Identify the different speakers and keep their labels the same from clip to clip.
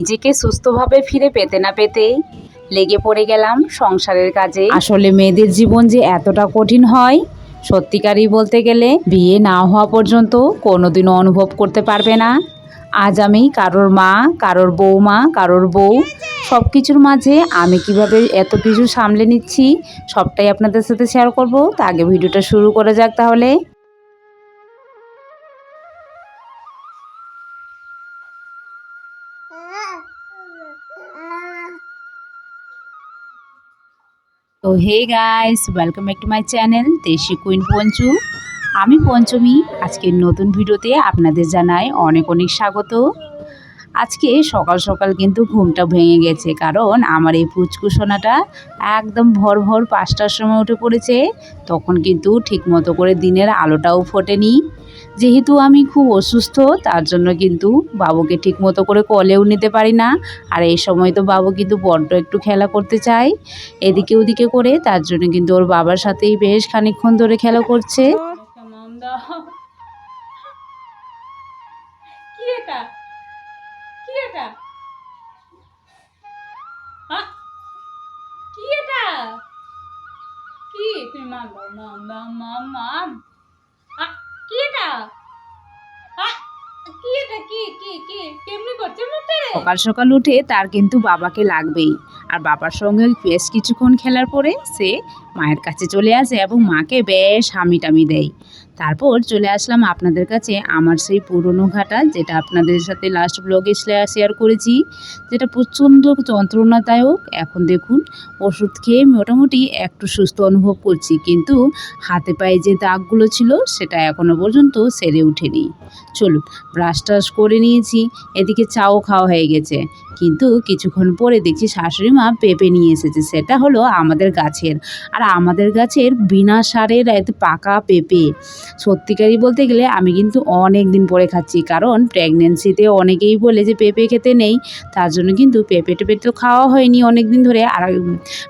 Speaker 1: নিজেকে সুস্থভাবে ফিরে পেতে না পেতেই লেগে পড়ে গেলাম সংসারের কাজে। আসলে মেয়েদের জীবন যে এতটা কঠিন হয়, সত্যিকারই বলতে গেলে বিয়ে না হওয়া পর্যন্ত কোনোদিনও অনুভব করতে পারবে না। আজ আমি কারোর মা, কারোর বৌমা, কারোর বউ সব কিছুর মাঝে আমি কীভাবে এত কিছু সামলে নিচ্ছি, সবটাই আপনাদের সাথে শেয়ার করব। তা আগে ভিডিওটা শুরু করা যাক তাহলে। তো hey guys welcome back to my channel Desi queen Panchu আমি পঞ্চমী, আজকের নতুন ভিডিওতে আপনাদের জানাই অনেক অনেক স্বাগত। আজকে সকাল সকাল কিন্তু ঘুমটা ভেঙে গেছে, কারণ আমার এই পুচকু সোনাটা একদম ভর ভর পাঁচটার সময় উঠে পড়েছে, তখন কিন্তু ঠিকমতো করে দিনের আলোটাও ফোটেনি। যেহেতু আমি খুব অসুস্থ, তার জন্য কিন্তু বাবুকে ঠিকমতো করে কলেও নিতে পারি না, আর এই সময় তো বাবু কিন্তু বড্ড একটু খেলা করতে চায়। এদিকে ওদিকে করে তার জন্য কিন্তু ওর বাবার সাথেই বেশ খানিকক্ষণ ধরে খেলা করছে।
Speaker 2: কি এটা? এটা? হ্যাঁ? কি এটা? কি? তুমি কি এটা?
Speaker 1: সকাল সকাল উঠে তার কিন্তু বাবাকে লাগবেই। আর বাবার সঙ্গে বেশ কিছুক্ষণ খেলার পরে সে মায়ের কাছে চলে আসে এবং মাকে বেশ হামি টামি দেয়। তারপর চলে আসলাম আপনাদের কাছে আমার সেই পুরনো ঘাটা, যেটা আপনাদের সাথে লাস্ট ব্লগে শেয়ার করেছি, যেটা প্রচণ্ড যন্ত্রণাদায়ক। এখন দেখুন, ওষুধ খেয়ে মোটামুটি একটু সুস্থ অনুভব করছি, কিন্তু হাতে পায়ে যে দাগগুলো ছিল, সেটা এখনও পর্যন্ত সেরে ওঠেনি। চলুন ব্রাশ টাশ করে নিয়েছি, এদিকে চাও খাওয়া হয়ে গেছে। কিন্তু কিছুক্ষণ পরে দেখছি শাশুড়ি মা পেঁপে নিয়ে এসেছে, সেটা হলো আমাদের গাছের। আমাদের গাছের বিনা সারের পাকা পেঁপে। সত্যিকারই বলতে গেলে আমি কিন্তু অনেক দিন পরে খাচ্ছি, কারণ প্রেগনেন্সিতে অনেকেই বলে যে পেঁপে খেতে নেই, তার জন্য কিন্তু পেঁপে টেপে তো খাওয়া হয়নি অনেক দিন ধরে। আর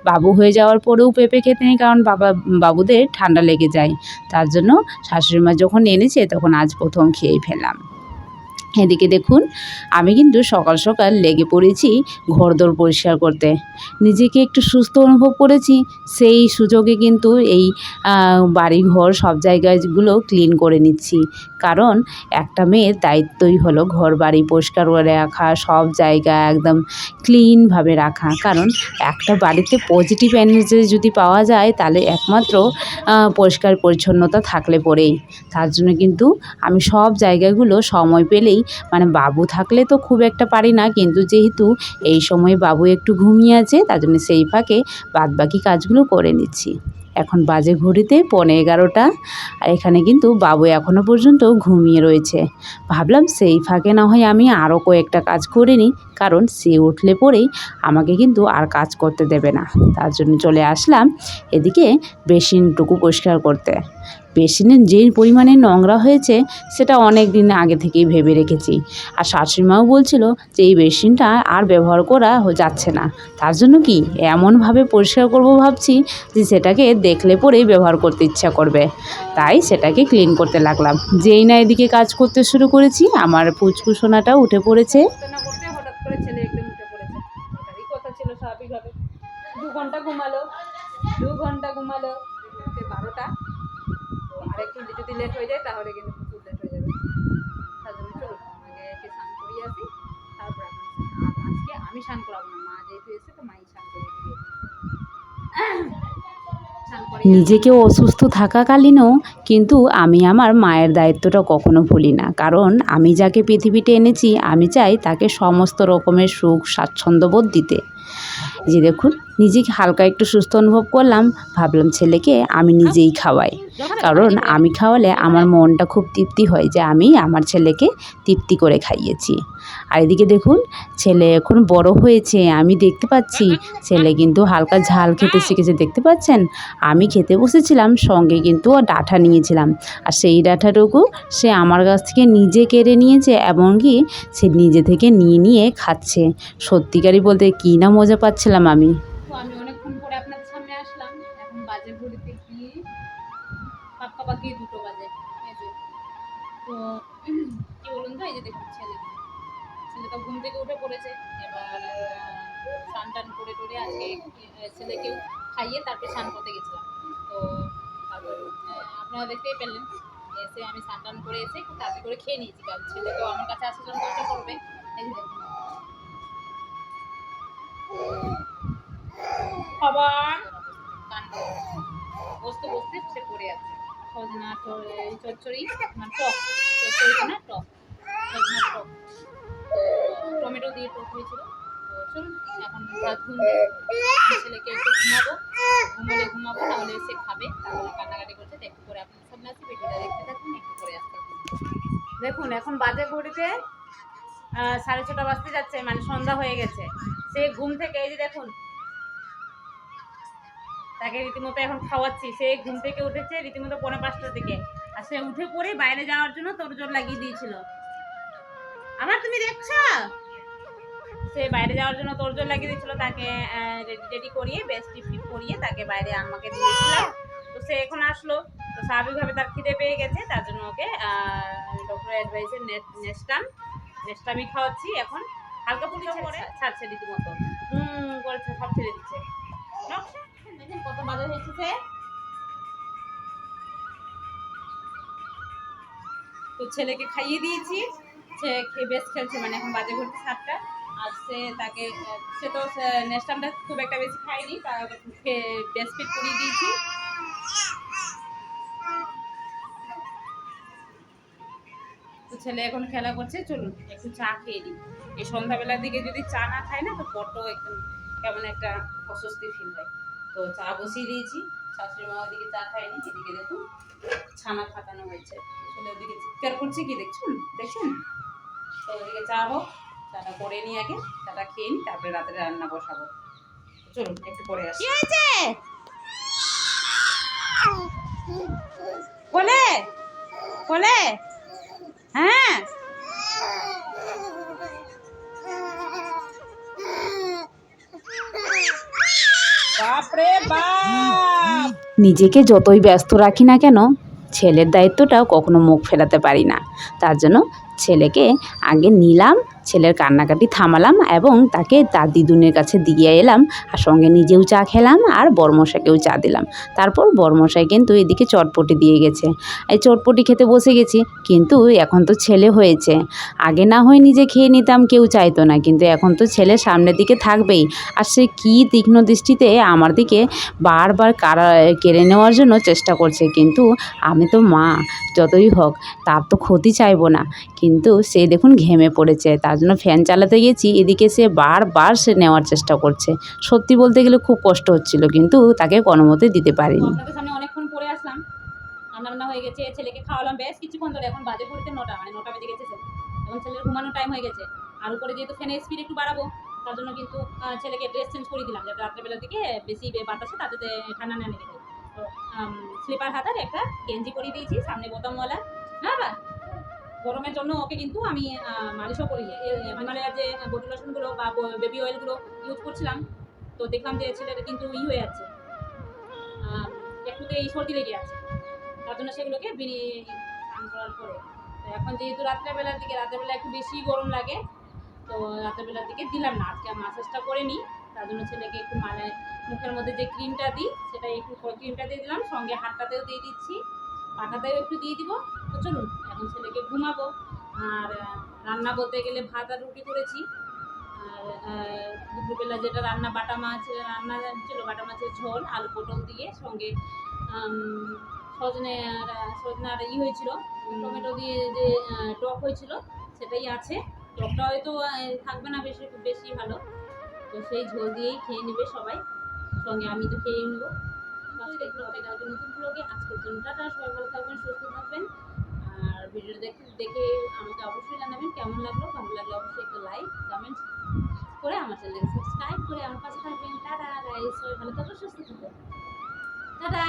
Speaker 1: বাবু হয়ে যাওয়ার পরেও পেঁপে খেতে নেই, কারণ বাবা, বাবুদের ঠান্ডা লেগে যায়। তার জন্য শাশুড়ি মা যখন এনেছে, তখন আজ প্রথম খেয়েই ফেলাম এদিকে দেখুন, আমি কিন্তু সকাল সকাল লেগে পড়েছি ঘরদোর পরিষ্কার করতে। নিজেকে একটু সুস্থ অনুভব করেছি, সেই সুযোগে কিন্তু এই বাড়ি ঘর সব জায়গাগুলো ক্লিন করে নিচ্ছি। কারণ একটা মেয়ের দায়িত্বই হলো ঘর বাড়ি পরিষ্কার করে রাখা, সব জায়গা একদম ক্লিনভাবে রাখা। কারণ একটা বাড়িতে পজিটিভ এনার্জি যদি পাওয়া যায়, তাহলে একমাত্র পরিষ্কার পরিচ্ছন্নতা থাকলে পরেই। তার জন্য কিন্তু আমি সব জায়গাগুলো সময় পেলেই মানে বাবু থাকলে তো খুব একটা পারি না, কিন্তু যেহেতু এই সময় বাবু একটু ঘুমিয়ে আছে, তার জন্য সেই ফাঁকে বাদবাকি কাজগুলো করে নিচ্ছি। এখন বাজে ঘড়িতে পনে এগারোটা, আর এখানে কিন্তু বাবু এখনও পর্যন্ত ঘুমিয়ে রয়েছে। ভাবলাম সেই ফাঁকে না হয় আমি আরও কয়েকটা কাজ করে নিই, কারণ সে উঠলে পরেই আমাকে কিন্তু আর কাজ করতে দেবে না। তার জন্য চলে আসলাম এদিকে বেশিনটুকু পরিষ্কার করতে। বেসিনে যে পরিমাণে নোংরা হয়েছে, সেটা অনেক দিন আগে থেকেই ভেবে রেখেছি। আর শাশুড়িমাও বলছিল যে, এই বেসিনটা আর ব্যবহার করা যাচ্ছে না। তার জন্য কি এমনভাবে পরিষ্কার করব ভাবছি যে, সেটাকে দেখলে পরেই ব্যবহার করতে ইচ্ছা করবে। তাই সেটাকে ক্লিন করতে লাগলাম। যেই না এদিকে কাজ করতে শুরু করেছি, আমার পুচকু সোনাটা উঠে পড়েছে।
Speaker 2: ঘণ্টা ঘুমালো। দু ঘণ্টা ঘুমালো। বারোটা। তো আরেকটু যদি লেট হয়ে যায়, তাহলে কিন্তু প্রচুর লেট হয়ে যাবে। তার জন্য চলো আগে একে স্নান করিয়ে আসি, তারপর আজকে আমি স্নান করাবো না, মা যেহেতু এসে তো মাই স্নান করিয়ে দিবে।
Speaker 1: নিজেকে অসুস্থ থাকাকালীনও কিন্তু আমি আমার মায়ের দায়িত্বটা কখনো ভুলি না। কারণ আমি যাকে পৃথিবীতে এনেছি, আমি চাই তাকে সমস্ত রকমের সুখ, স্বাচ্ছন্দ্যবোধ দিতে। যে দেখুন নিজেকে হালকা একটু সুস্থ অনুভব করলাম, ভাবলাম ছেলেকে আমি নিজেই খাওয়াই। কারণ আমি খাওয়ালে আমার মনটা খুব তৃপ্তি হয় যে আমি আমার ছেলেকে তৃপ্তি করে খাইয়েছি। আর এদিকে দেখুন, ছেলে এখন বড় হয়েছে, আমি দেখতে পাচ্ছি, ছেলে কিন্তু হালকা ঝাল খেতে শিখেছে, দেখতে পাচ্ছেন? আমি খেতে বসেছিলাম, সঙ্গে কিন্তু ডাঁটা নিয়েছিলাম। আর সেই ডাঁটাটুকু সে আমার কাছ থেকে নিজে কেড়ে নিয়েছে, এমনকি সে নিজে থেকে নিয়ে নিয়ে খাচ্ছে। সত্যিকারই বলতে কী না মজা পাচ্ছিলাম আমি
Speaker 2: তো আমি অনেকক্ষণ পরে আপনাদের সামনে আসলাম। এখন বাজে ঘড়িতে কি? পাক্কাপাকি দুটো বাজে। তো কি বলুন তো, এই যে দেখুন ছেলে। ছেলে তো ঘুম থেকে উঠে পড়েছে। এবার স্নান টান করে টরে আজকে ছেলেকেও খাইয়ে তারপরে স্নান করতে গেছিলাম। তো আপনারা দেখতেই পেলেন। এসে আমি স্নান টান করে এসে একটু তাড়াতাড়ি করে খেয়ে নিয়েছি। কারণ ছেলে তো আমার কাছে আসার জন্য করবে। এই দেখুন। কাণ্ড বসতে বসতে সে পড়ে আছে। সজনা চচ্চড়ি মানে টক। চচ্চড়ি না টক। সজনা টক। টমেটো দিয়ে টক হয়েছিল। চলুন এখন রাত ঘুম ছেলেকে একটু ঘুমাবো। ঘুমোলে ঘুমাবো নাহলে সে খাবে। তারপরে কান্নাকাটি করছে একটু করে আপনার সামনে আছে ভিডিওটা দেখতে থাকুন একটু করে আসতে দেখুন এখন বাজে ঘড়িতে সাড়ে ছটা বাজতে যাচ্ছে মানে সন্ধ্যা হয়ে গেছে। সে ঘুম থেকে এই যে দেখুন তাকে রীতিমতো এখন খাওয়াচ্ছি। সে ঘুম থেকে উঠেছে রীতিমতো পৌনে পাঁচটার দিকে। আর সে উঠে পড়ে বাইরে যাওয়ার জন্য তোর জোর লাগিয়ে দিয়েছিল। আমার তুমি দেখছ? সে বাইরে যাওয়ার জন্য তোর জোর লাগিয়ে দিয়েছিল তাকে রেডি টেডি করিয়ে বেস্ট ফিট করিয়ে তাকে বাইরে আমাকে দিয়েছিলাম তো সে এখন আসলো। তো স্বাভাবিকভাবে তার খিদে পেয়ে গেছে তার জন্য ওকে ডক্টর অ্যাডভাইসের নেস্টাম নেস্টামই খাওয়াচ্ছি এখন। হালকা ফুলকা করে ছাড়ছে রীতিমতো। হুম করে সব ছেড়ে দিচ্ছে। নকশা, বাজে হয়েছে তো ছেলেকে খাইয়ে দিয়েছি। সে খেয়ে বেশ খেলছে মানে এখন বাজে ঘুরতে সাতটা। আর সে তাকে, সে তো নেস্টামটা খুব একটা বেশি খায়নি, তা বেশ ফিট করিয়ে দিয়েছি। তো ছেলে এখন খেলা করছে, চলুন একটু চা খেয়ে দিই এই সন্ধ্যাবেলার দিকে যদি চা না খায় না, তো বড্ড একদম কেমন একটা অস্বস্তি ফিল হয়। তো চা বসিয়ে দিয়েছি। শাশুড়ি মা ওদিকে চা খায়নি, এদিকে দেখুন, ছানা ফাটানো হয়েছে। ছেলে ওদিকে চিৎকার করছে কি দেখছুন? দেখছেন? তো ওদিকে চা হোক, চাটা করে নিই আগে, চাটা খেয়ে নিই, তারপরে রাতে রান্না বসাবো। চলুন, একটু পরে আসি। হয়েছে? বলে হ্যাঁ?
Speaker 1: নিজেকে যতই ব্যস্ত রাখি না কেন, ছেলের দায়িত্বটাও কখনো মুখ ফেরাতে পারি না। তার জন্য ছেলেকে আগে নিলাম, ছেলের কান্নাকাটি থামালাম এবং তাকে তার দিদুনের কাছে দিয়ে এলাম আর সঙ্গে নিজেও চা খেলাম আর বর্মশাকেও চা দিলাম। তারপর বর্মশাই কিন্তু এদিকে চটপটি দিয়ে গেছে। এই চটপটি খেতে বসে গেছি, কিন্তু এখন তো ছেলে হয়েছে। আগে না হয় নিজে খেয়ে নিতাম, কেউ চাইতো না, কিন্তু এখন তো ছেলে সামনের দিকে থাকবেই। আর সে কী তীক্ষ্ণ দৃষ্টিতে আমার দিকে বারবার কারা, কেড়ে নেওয়ার জন্য চেষ্টা করছে, কিন্তু আমি তো মা, যতই হোক, তার তো ক্ষতি চাইব না। কিন্তু সে দেখুন ঘেমে পড়েছে। তার জন্য ফ্যান চালাতে গেছি এদিকে সে বারবার সে নেওয়ার চেষ্টা করছে। সত্যি বলতে গেলে খুব কষ্ট হচ্ছিল, কিন্তু তাকে কোনো মতে দিতে পারিনি।
Speaker 2: সামনে অনেকক্ষণ পরে আসলাম। হয়ে গেছে, ছেলেকে খাওয়ালাম। বেশ কিছুক্ষণ ধরে, এখন বাজে নটা মানে নটা বেজে গেছে এখন ছেলের টাইম হয়ে গেছে। আর উপরে যেহেতু ফ্যানের স্পিড একটু বাড়াবো, তার জন্য কিন্তু ছেলেকে ড্রেস চেঞ্জ করে দিলাম, যাতে বেশি তাতে ঠান্ডা না স্লিপার হাতার একটা গেঞ্জি করে দিয়েছি, সামনে বোতামওয়ালা। বা? গরমের জন্য ওকে কিন্তু আমি মালিশও করি। হিমালয়ার যে বডি লোশনগুলো বা বেবি অয়েলগুলো ইউজ করছিলাম তো দেখলাম যে ছেলেটা কিন্তু ই হয়ে যাচ্ছে আহ, একটুতে এই সর্দি লেগে আছে। তার জন্য সেগুলোকে বিনি স্নান করার পরে। এখন যেহেতু রাত্রেবেলার দিকে রাত্রেবেলা একটু বেশি গরম লাগে তো রাত্রেবেলার দিকে দিলাম না। আজকে মাসাজটা করে নিই তার জন্য ছেলেকে একটু মানে মুখের মধ্যে যে ক্রিমটা দিই সেটা একটু ক্রিমটা দিয়ে দিলাম। সঙ্গে হাতটাতেও দিয়ে দিচ্ছি। পাটাতেও একটু দিয়ে দিব। তো চলুন, এখন ছেলেকে ঘুমাবো। আর রান্না বলতে গেলে ভাত আর রুটি করেছি। আর দুপুরবেলা যেটা রান্না, বাটা মাছ, রান্না ছিল বাটা মাছের ঝোল, আলু পটল দিয়ে সঙ্গে সজনে আর সজনে আর ই হয়েছিল, টমেটো দিয়ে যে টক হয়েছিল, সেটাই আছে। টকটা হয়তো থাকবে না বেশি বেশি ভালো। তো সেই ঝোল দিয়েই খেয়ে নেবে সবাই। সঙ্গে আমি তো খেয়ে নেব। কালকে নতুন ব্লগে। আজকের জন্য টাটা। সবাই ভালো থাকবেন, সুস্থ থাকবেন। ভিডিও দেখে দেখে আমাকে অবশ্যই জানাবেন কেমন লাগল, ভালো লাগল অবশ্যই একটা লাইক কমেন্ট করে আমার চ্যানেলকে সাবস্ক্রাইব করে আমার পাশে থাকবেন। টাটা ভালো থাকো, সুস্থ থাকবেন টাটা।